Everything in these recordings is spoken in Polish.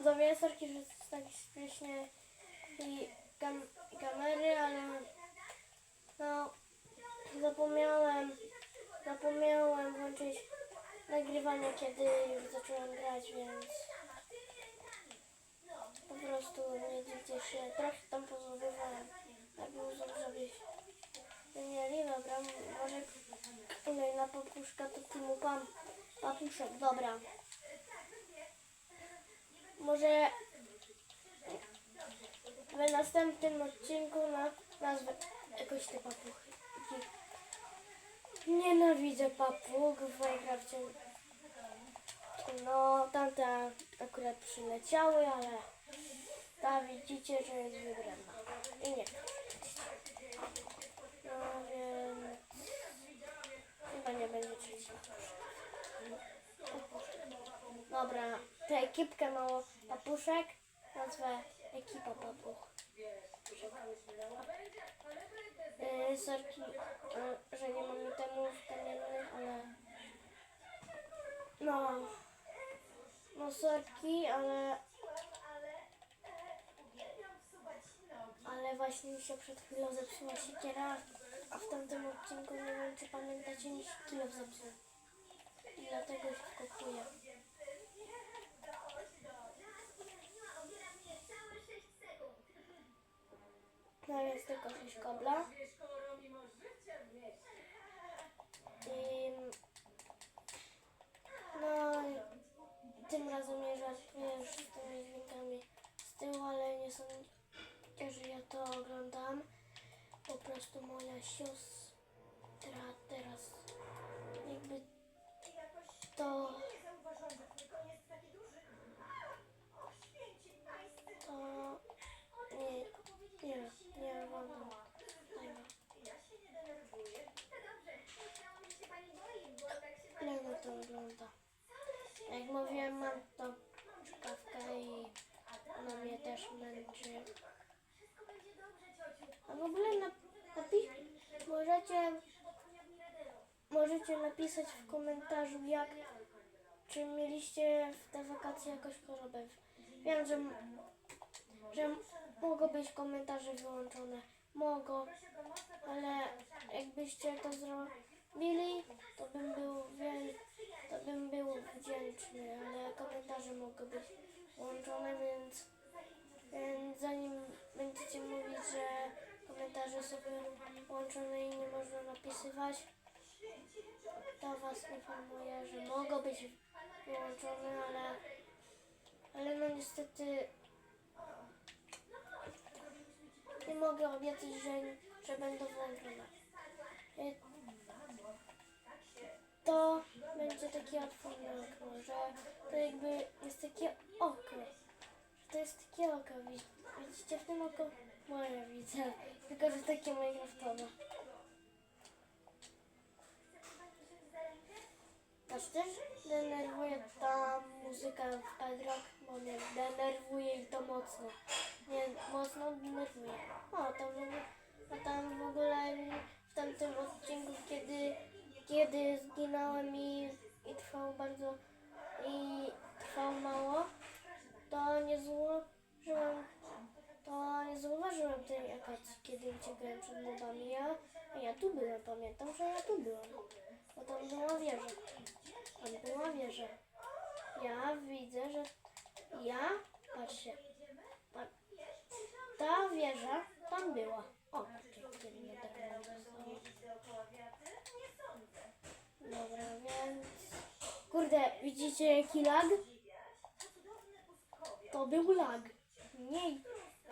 Sorki, że tak śmiesznie i kam kamery, ale no zapomniałem, zapomniałem włączyć nagrywanie, kiedy już zacząłem grać, więc po prostu nie dziwcie się, trochę tam pozorowałem, tak było żebyś mieli, dobra, może kolejna papuszka to Timu Pan, papuszek, dobra. Może w następnym odcinku na nazwę jakoś te papuchy. Nienawidzę papug w Minecrafcie. No, tamte akurat przyleciały, ale ta widzicie, że jest wybrana. I nie. No więc chyba nie będzie trzeci. Dobra, tę ekipkę mało papuszek nazwę ekipa papuch. Yy, sorki, yy, że nie mam itemów kamiennych, ale no, no sorki, ale ale właśnie mi się przed chwilą zepsuła siekiera, a w tamtym odcinku nie wiem czy pamiętacie mi się kilo zepsuł. I dlatego się kupuję. No jest tylko 6 kobla. No i tym razem nie żartuję już z tymi dźwiękami z tyłu, ale nie sądzę, że ja to oglądam. Po prostu moja siostra teraz jakby to to nie, nie, nie oglądam tego. Lena to ogląda. Jak mówiłem, mam to czkawkę i ona mnie też męczy. A w ogóle na, napi- możecie, możecie napisać w komentarzu, jak czy mieliście w te wakacje jakąś chorobę. Wiem, że, że mogą być komentarze wyłączone. Mogą, ale jakbyście to zrobili, to bym był wiel, to bym był wdzięczny, ale komentarze mogą być włączone, więc, więc zanim będziecie mówić, że komentarze są włączone i nie można napisywać, to was informuję, że mogą być wyłączone, ale, ale no niestety nie mogę obiecać, że, że będą włączone. To będzie takie otwarte okno, że to jakby jest takie oko. To jest takie oko. Wi- Widzicie w tym oko? Moje widzę. Tylko, że takie minecraftowe. Was też denerwuje ta muzyka w Bedrock, bo mnie denerwuje i to mocno. Nie, mocno denerwuje. O, tam w ogóle, a tam w ogóle w tamtym odcinku, kiedy, kiedy zginąłem i, i trwał bardzo i trwał mało, to nie zauważyłem to nie zauważyłem tej akacji, kiedy uciekałem przed mobami. Ja, ja tu byłem, pamiętam, że ja tu byłem. Bo tam była wieża. Tam była wieża. Ja widzę, że ja, patrzcie, pa, ta wieża tam była. O, kurczę, kiedy mnie tak zostało. Dobra, więc... Kurde, widzicie jaki lag? To był lag. Nie,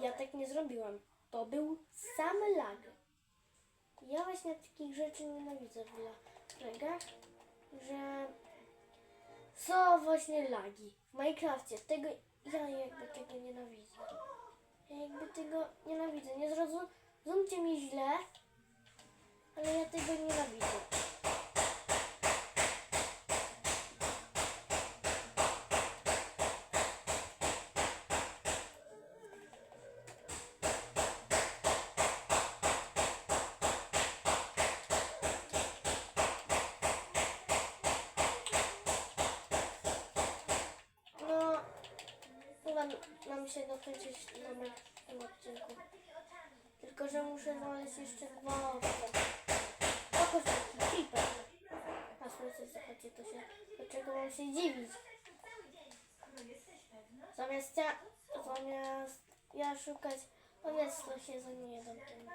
ja tak nie zrobiłam. To był sam lag. Ja właśnie takich rzeczy nienawidzę w la- lagach, że są właśnie lagi. W Minecrafcie tego ja jakby tego nienawidzę. Ja jakby tego nienawidzę. Nie zrozumcie mi źle, ale ja tego nienawidzę. No, uda nam się dokończyć numer w tym odcinku. Tylko, że muszę znaleźć jeszcze dwa owce. O, koszulki, flipper. A słońce zachodzi, to się, do czego mam się dziwić? Zamiast ja, zamiast ja szukać owiec, to się zajmuję domkiem.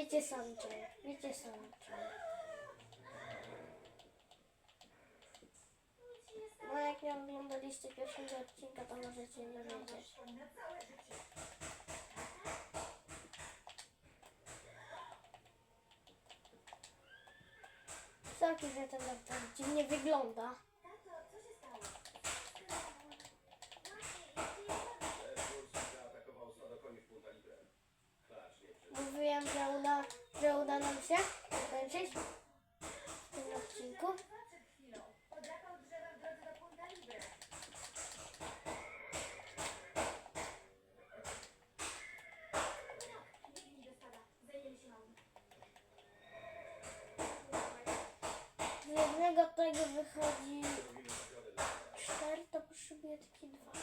Wiecie czemu. Wiecie czemu. No jak nie oglądaliście pierwszego odcinka, to możecie nie wiedzieć. Że ten laptop dziwnie wygląda. Mówiłem, że uda, że uda nam się skończyć w tym odcinku. Z jednego tego wychodzi cztery, to potrzebuję takie dwa.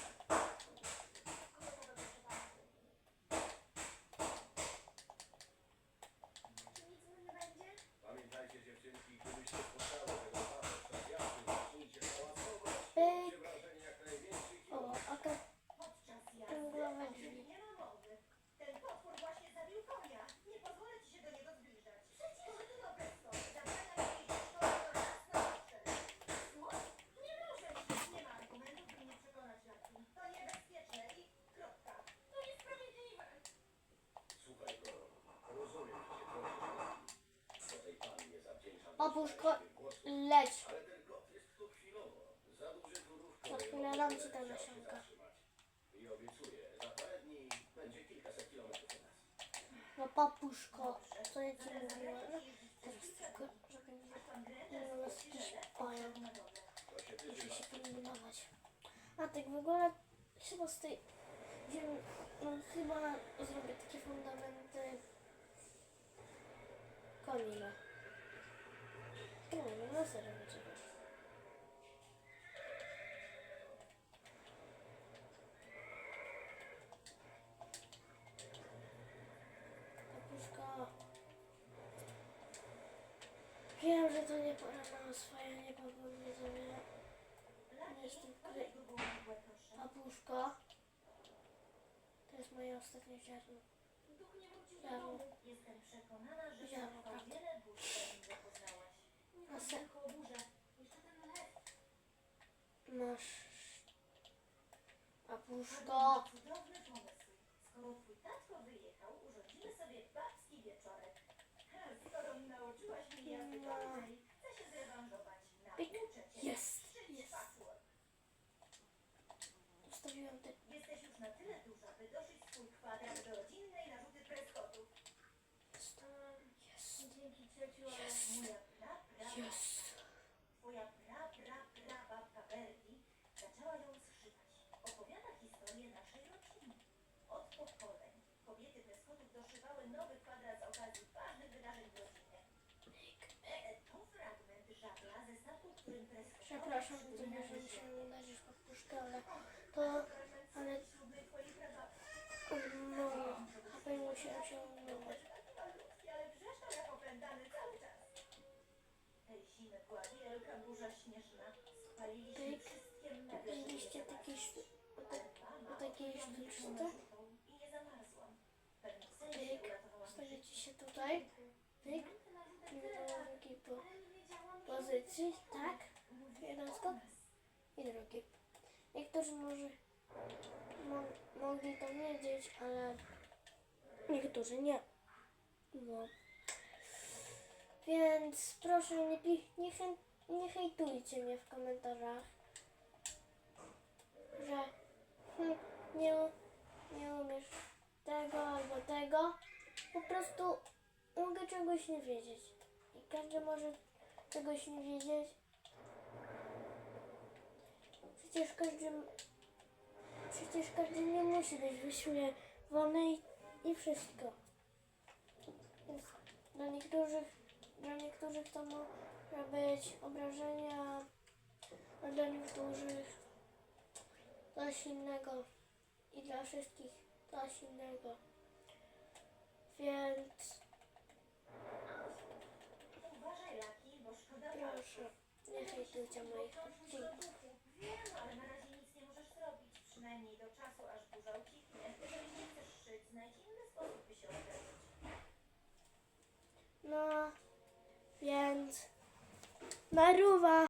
Oprócz ko... leć. Za chwilę dam ci te nasionka. No papuszko, co ja ci mówiłam? Teraz tylko, żeby nas jakiś pająk. Muszę się pilnować. A tak w ogóle chyba z tej ziemi, no chyba zrobię takie fundamenty komina. Nie serio. Kapuszka. Wiem, że to nie pora na oswajanie babu widzowie. Jestem kry... Babuszko. To jest moje ostatnie ziarno. Nie Ziarno. do domu. Jestem przekonana, że Ziarno, prawda. A se-. Masz... Babuszko. Ma cudowny pomysł. Skoro twój tatko wyjechał, urządzimy sobie babski wieczorek. Skoro nauczyłaś mnie jazdy kończej, chcę się zrewanżować. Nauczę cię. Jest, jest. Ustawiłam te... Jesteś już na tyle duża, by doszyć swój kwadrat do Jest. twoja pra, pra, pra babka Berti zaczęła ją zszywać. Opowiada historię naszej rodziny. Od pokoleń kobiety Prescottów doszywały nowy kwadrat z okazji ważnych wydarzeń w rodzinie. E, e, to fragment żagla ze statku, którym Prescottowie Przepraszam, przybyli że nie się nie darzysz babuszkę, ale to... Ale... Ślubnej twojej prababki. No... Chyba musiałam się umówić. Malutki, ale wrzeszczał jak opętany cały czas. Tej zimy była wielka burza śnieżna. Spaliliśmy Pyk. wszystkie meble. Widzieliście takie... sztu- Ale mama takie odkryła mnie sztuczce? narzutą I nie zamarzłam. W pewnym sensie Pyk. uratowała mi Stawiacie życie. Się tutaj. Pyk. I do drugiej po pozycji. Tak. Jeden skok. I drugi. Niektórzy może mo mogli to wiedzieć, ale niektórzy nie. No. Więc proszę nie, nie, nie hejtujcie mnie w komentarzach, że hm, nie, nie umiesz tego albo tego. Po prostu mogę czegoś nie wiedzieć. I każdy może czegoś nie wiedzieć. Przecież każdy, przecież każdy nie musi być wyśmiewany i, i wszystko. Więc dla niektórych, dla niektórych to może być obrażenia, a dla niektórych coś innego. I dla wszystkich coś innego. Więc Uważaj, Laki, bo szkoda proszę, nie hejtujcie moich odcinków. Wiem, ale na razie nic nie możesz zrobić. Przynajmniej do czasu, aż burza ucichnie. Jeżeli nie chcesz szyć, znajdź inny sposób, by się odleczyć. No, więc Maruwa.